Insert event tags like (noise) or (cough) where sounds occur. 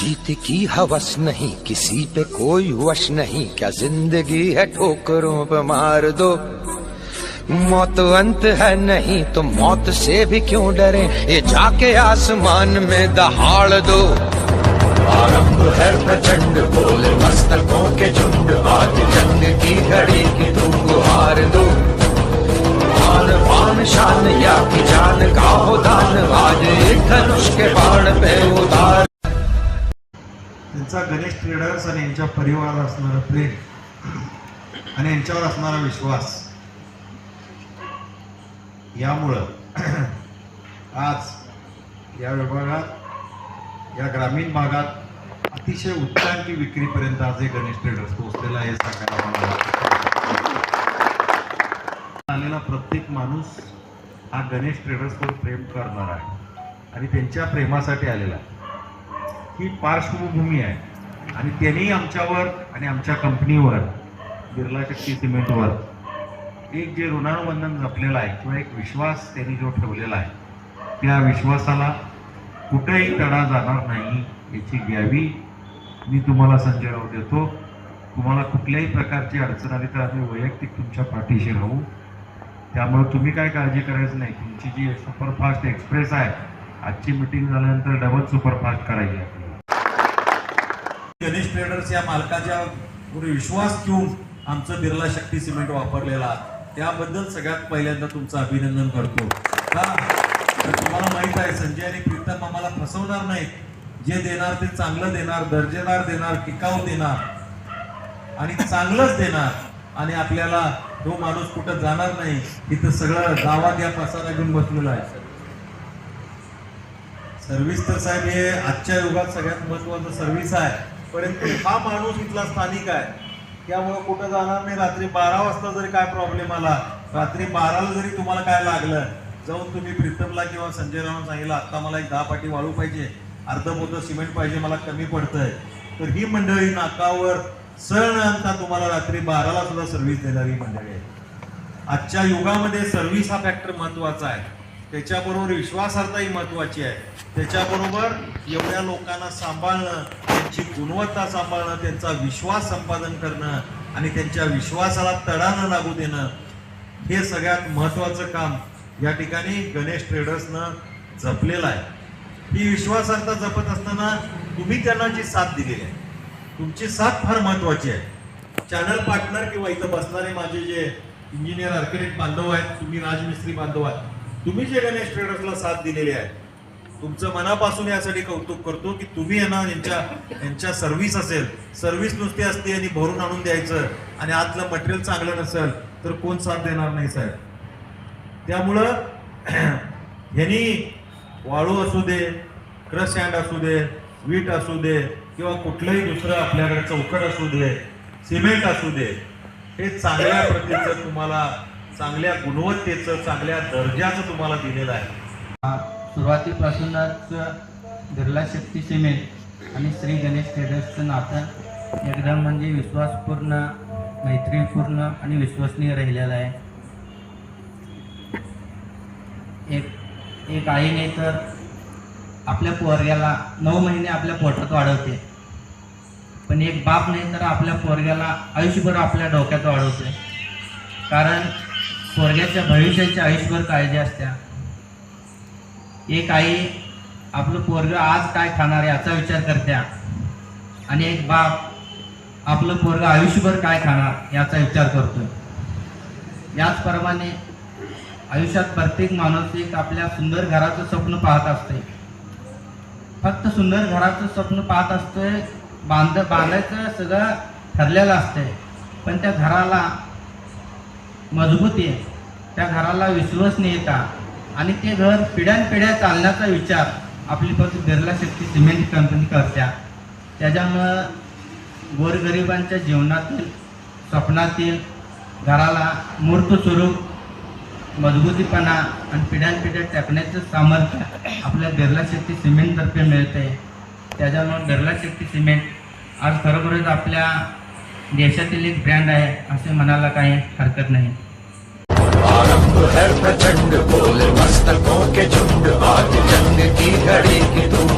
जीत की हवस नहीं, किसी पे कोई वश नहीं। क्या ज़िंदगी है ठोकरों पे मार दो। मौत अंत है नहीं तो मौत से भी क्यों डरे? ये जाके आसमान में दहाड़ दो। आरंभ है प्रचंड बोले मस्तकों के झुंड। आज जंग की घड़ी की तुम गुहार दो। आन पान शान या की जान का हो दान। आज एक धनुष के बाण पे उतार। त्यांचा गणेश ट्रेडर्स आणि यांच्या परिवाराला असणारं प्रेम आणि यांच्यावर असणारा विश्वास. यामुळं (clears throat) आज या विभागात या ग्रामीण भागात अतिशय उच्चांकी विक्रीपर्यंत आज हे गणेश ट्रेडर्स पोहोचलेला आहे सांगायला आलेला प्रत्येक माणूस हा गणेश ट्रेडर्सवर प्रेम करणार आहे आणि त्यांच्या प्रेमासाठी आलेला आहे. ही पार्श्वभूमी आहे. आणि त्यांनी आमच्यावर आणि आमच्या कंपनीवर बिर्ला शक्ती सिमेंटवर एक जे ऋणानुबंधन जपलेलं आहे किंवा एक विश्वास त्यांनी जो ठेवलेला आहे त्या विश्वासाला कुठेही तडा जाणार नाही याची घ्यावी मी तुम्हाला संजय राव देतो. तुम्हाला कुठल्याही प्रकारची अडचण आली तर आम्ही वैयक्तिक तुमच्या पाठीशी राहू. त्यामुळे तुम्ही काय काळजी करायचं नाही. तुमची जी सुपरफास्ट एक्सप्रेस आहे आजची मिटिंग झाल्यानंतर डबल सुपरफास्ट करायची आहे. गणेश ट्रेडर्स या मालकाच्या विश्वास ठेवून आमचं बिर्ला शक्ती सिमेंट वापरलेला त्याबद्दल सगळ्यात पहिल्यांदा तुमचं अभिनंदन करतो. का तुम्हाला माहीत आहे संजय आणि प्रीतम आम्हाला फसवणार नाहीत. जे देणार ते चांगलं देणार दर्जेदार देणार टिकाऊ देणार. आणि चांगलंच देणार. आणि आपल्याला तो माणूस कुठं जाणार नाही इथं सगळं गावात या पसारा घेऊन बसलेला आहे. सर्व्हिस तर साहेब हे आजच्या युगात सगळ्यात महत्वाचं सर्व्हिस आहे. परंतु हा माणूस इथला स्थानिक आहे. त्यामुळे कुठं जाणार नाही रात्री बारा वाजता जरी काय प्रॉब्लेम आला रात्री बाराला जरी तुम्हाला काय लागलं जाऊन तुम्ही प्रीतमला किंवा संजय रावांना सांगितलं आता मला एक दहा पाटी वाळू पाहिजे अर्ध मोठं सिमेंट पाहिजे मला कमी पडतंय. तर ही मंडळी नाकावर सण आणता तुम्हाला रात्री बाराला सुद्धा सर्व्हिस देणारी मंडळी आहे. आजच्या युगामध्ये सर्व्हिस हा फॅक्टर महत्त्वाचा आहे. त्याच्याबरोबर विश्वासार्हताही महत्वाची आहे. त्याच्याबरोबर एवढ्या लोकांना सांभाळणं त्यांची गुणवत्ता सांभाळणं त्यांचा विश्वास संपादन करणं आणि त्यांच्या विश्वासाला तडा न लागू देणं हे सगळ्यात महत्वाचं काम या ठिकाणी गणेश ट्रेडर्सनं जपलेलं आहे. ही विश्वासार्हता जपत असताना तुम्ही त्यांना जी साथ दिलेली आहे तुमची साथ फार महत्वाची आहे. चॅनल पार्टनर किंवा इथं बसणारे माझे जे इंजिनियर आर्किटेक्ट बांधव आहेत तुम्ही राजमिस्त्री बांधव आहात तुम्ही जे गणेश ट्रेडर्सला साथ दिलेली आहे तुमचं मनापासून यासाठी कौतुक करतो की तुम्ही यांना यांच्या यांच्या सर्व्हिस असेल. सर्व्हिस नुसती असते आणि भरून आणून द्यायचं आणि आतलं मटेरियल चांगलं नसेल तर कोण साथ देणार नाही साहेब? त्यामुळं (clears throat) ह्यांनी वाळू असू दे क्रश हँड असू दे वीट असू दे किंवा कुठलंही दुसरं आपल्याकडे चौकट असू दे सिमेंट असू दे हे चांगल्या प्रतीचं तुम्हाला चांगल्या गुणवत्तेचं चांगल्या दर्जाचं तुम्हाला दिलेलं आहे. सुरुवातीपासूनच बिर्ला शक्ती सिमेंट आणि श्री गणेश ट्रेडर्सचं नातं एकदम म्हणजे विश्वासपूर्ण मैत्रीपूर्ण आणि विश्वसनीय राहिलेलं आहे. एक एक आईने तर आपल्या पोरग्याला नऊ महिने आपल्या पोटात वाढवते. पण एक बाप नाही तर आपल्या पोरग्याला आयुष्यभर आपल्या डोक्यात वाढवते. कारण पोरग्याच्या भविष्याची आयुष्यभर काळजी असत्या एक आई आपलं पोरग आज काय खाणार आहे याचा विचार करत्या. आणि एक बाप आपलं पोरग आयुष्यभर काय खाणार याचा विचार करतो याचप्रमाणे आयुष्यात प्रत्येक माणूस एक आपल्या सुंदर घराचं स्वप्न पाहत असते फक्त सुंदर घराचं स्वप्न पाहत असतोय बांध बांधायचं सगळं ठरलेलं असतंय. पण त्या घराला मजबूती आहे. त्या घराला विश्वसनीयता आणि ते घर पिढ्यानपिढ्या चालण्याचा विचार आपली फक्त बिर्ला शक्ती सिमेंट कंपनी करत्या. त्याच्यामुळं गोरगरिबांच्या जीवनातील स्वप्नातील घराला मूर्त स्वरूप मजबूतीपणा आणि पिढ्यानपिढ्या टाकण्याचं सामर्थ्य आपल्या बिर्ला शक्ती सिमेंटतर्फे मिळते त्याच्यामुळे बिर्ला शक्ती सिमेंट आज खरोखरच आपल्या देशातील एक ब्रँड आहे असे म्हणायला काही हरकत नाही. आरंभ है प्रचंड बोल मस्तकों के झुंड आज चंद की घड़ी की तुम